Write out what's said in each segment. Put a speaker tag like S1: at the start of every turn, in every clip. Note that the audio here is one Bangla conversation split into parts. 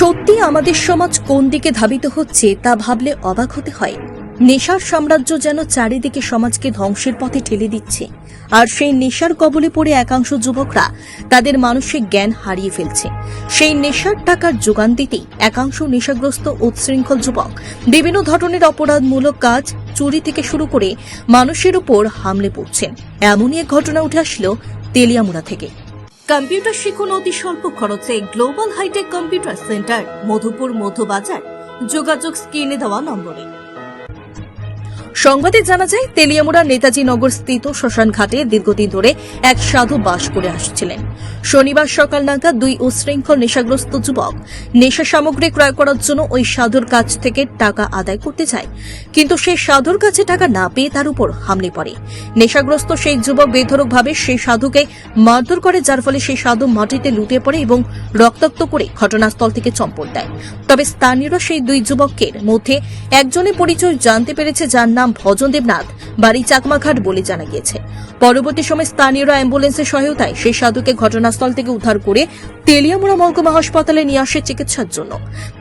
S1: সত্যি আমাদের সমাজ কোন দিকে ধাবিত হচ্ছে তা ভাবলে অবাক হতে হয়। নেশার সাম্রাজ্য যেন চারিদিকে সমাজকে ধ্বংসের পথে ঠেলে দিচ্ছে। আর সেই নেশার কবলে পড়ে একাংশ যুবকরা তাদের মানসিক জ্ঞান হারিয়ে ফেলছে। সেই নেশার টাকার যোগান দিতেই একাংশ নেশাগ্রস্ত উচ্ছৃঙ্খল যুবক বিভিন্ন ধরনের অপরাধমূলক কাজ চুরি থেকে শুরু করে মানুষের উপর হামলে পড়ছেন। এমনই এক ঘটনা উঠে আসলো তেলিয়ামুড়া থেকে। কম্পিউটার শিখুন অতি স্বল্প খরচে global hi-tech computer center, Madhupur Madhubazar যোগাযোগ স্ক্রিনে দেওয়া নম্বরে। সংবাদে জানা যায় তেলিয়ামুড়া নেতাজি নগর স্থিত শ্মশান ঘাটে দীর্ঘদিন ধরে এক সাধু বাস করে আসছিলেন। শনিবার সকাল নাগাদ দুই উশৃঙ্খল নেশাগ্রস্ত যুবক নেশা সামগ্রী ক্রয় করার জন্য ওই সাধুর কাছ থেকে টাকা আদায় করতে যায়। কিন্তু সেই সাধুর কাছে টাকা না পেয়ে তার উপর হামলে পড়ে। নেশাগ্রস্ত সেই যুবক বেধরকভাবে সেই সাধুকে মারধর করে, যার ফলে সেই সাধু মাটিতে লুটিয়ে পড়ে এবং রক্তাক্ত করে ঘটনাস্থল থেকে চম্পট দেয়। তবে স্থানীয়রা সেই দুই যুবকের মধ্যে একজনের পরিচয় জানতে পেরেছে, যার নাম ভজন দেবনাথ বাড়ি চাকমাঘাট বলে জানা গিয়েছে। পরবর্তী সময় স্থানীয়রা অ্যাম্বুলেন্সের সহায়তায় সেই সাধুকে ঘটনাস্থল থেকে উদ্ধার করে তেলিয়ামুড়া মহকুমা হাসপাতালে নিয়ে আসে চিকিৎসার জন্য।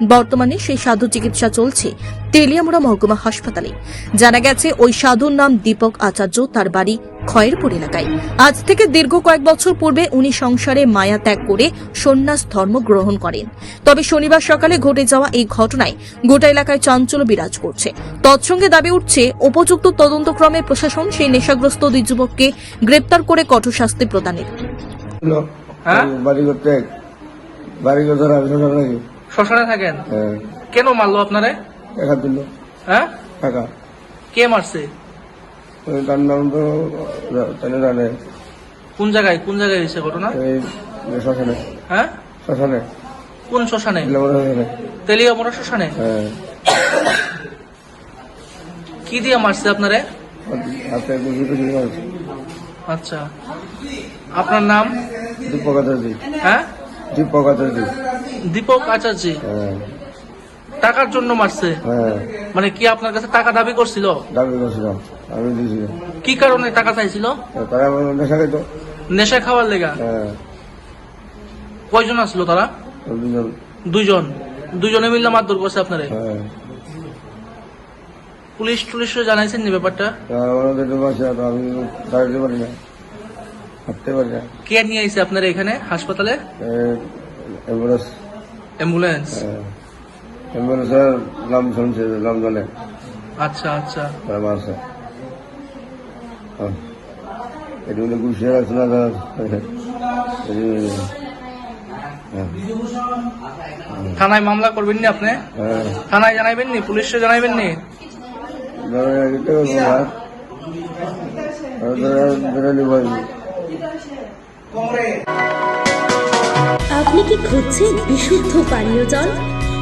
S1: বর্তমানে সেই সাধু চিকিৎসা চলছে তেলিয়ামুড়া মহকুমা হাসপাতালে। জানা গেছে, ওই সাধুর নাম দীপক আচার্য, তার বাড়ি খয়েরপুর এলাকায়। আজ থেকে দীর্ঘ কয়েক বছর পূর্বে উনি সংসারে মায়া ত্যাগ করে সন্ন্যাস ধর্ম গ্রহণ করেন। তবে শনিবার সকালে ঘটে যাওয়া এই ঘটনায় গোটা এলাকায় চাঞ্চল্য বিরাজ করছে। তৎসঙ্গে দাবি উঠছে উপযুক্ত তদন্তক্রমে প্রশাসন সেই নেশাগ্রস্ত দুই যুবককে গ্রেপ্তার করে কঠোর শাস্তি প্রদানের।
S2: হ্যাঁ? শ্মশানে থাকেন?
S3: হ্যাঁ।
S2: কেন মারলো আপনারে?
S3: টাকা দিল
S2: হ্যাঁ?
S3: টাকা
S2: কে মারছে?
S3: তার নাম তো তাহলে জানে
S2: কোন জায়গায় কোন জায়গায় হয়েছে ঘটনা?
S3: এই শ্মশানে।
S2: হ্যাঁ?
S3: শ্মশানে।
S2: কোন শ্মশানে?
S3: শ্মশানে।
S2: তেলিয়ামোড়া শ্মশানে?
S3: হ্যাঁ।
S2: কি দিয়ে মারছে আপনারে?
S3: হাতে মারছে।
S2: আচ্ছা। আপনার নাম?
S3: দীপক আচার্য।
S2: হ্যাঁ?
S3: দীপক আচার্য।
S2: দীপক আচার্য।
S3: হ্যাঁ।
S2: টাকার জন্য মারছে।
S3: হ্যাঁ।
S2: মানে কি আপনার কাছে টাকা দাবি করছিল?
S3: দাবি করছিলাম আমি
S2: কি কারণে টাকা চাইছিল?
S3: তারা নেশা খাইত।
S2: নেশা খাওয়ার লেগা?
S3: হ্যাঁ।
S2: কয়জন আসলো তারা?
S3: ওই দুজন
S2: দুইজন। দুইজনে মিললে মারধর করছে আপনারে?
S3: হ্যাঁ।
S2: পুলিশ টুলিশ জানাইছেন নি ব্যাপারটা?
S3: আমাদের ডুবাছে আমি দাঁড়াতে পারি না। হাঁটতে পারি না।
S2: কে নিয়ে আইছে আপনারা এখানে হাসপাতালে?
S3: অ্যাম্বুলেন্স।
S2: অ্যাম্বুলেন্স।
S3: অ্যাম্বুলেন্সের নাম শুনছে নাম জানে।
S2: আচ্ছা আচ্ছা।
S3: তারা মারছে। এটি উনি গুছিয়ে রাখছে না হ্যাঁ।
S2: থানায় মামলা করবেন নি আপনি?
S3: হ্যাঁ।
S2: থানায় জানাইবেন নি? পুলিশে জানাইবেন নি?
S3: নিব
S4: আপনি কি খুঁজছেন বিশুদ্ধ পানীয় জল?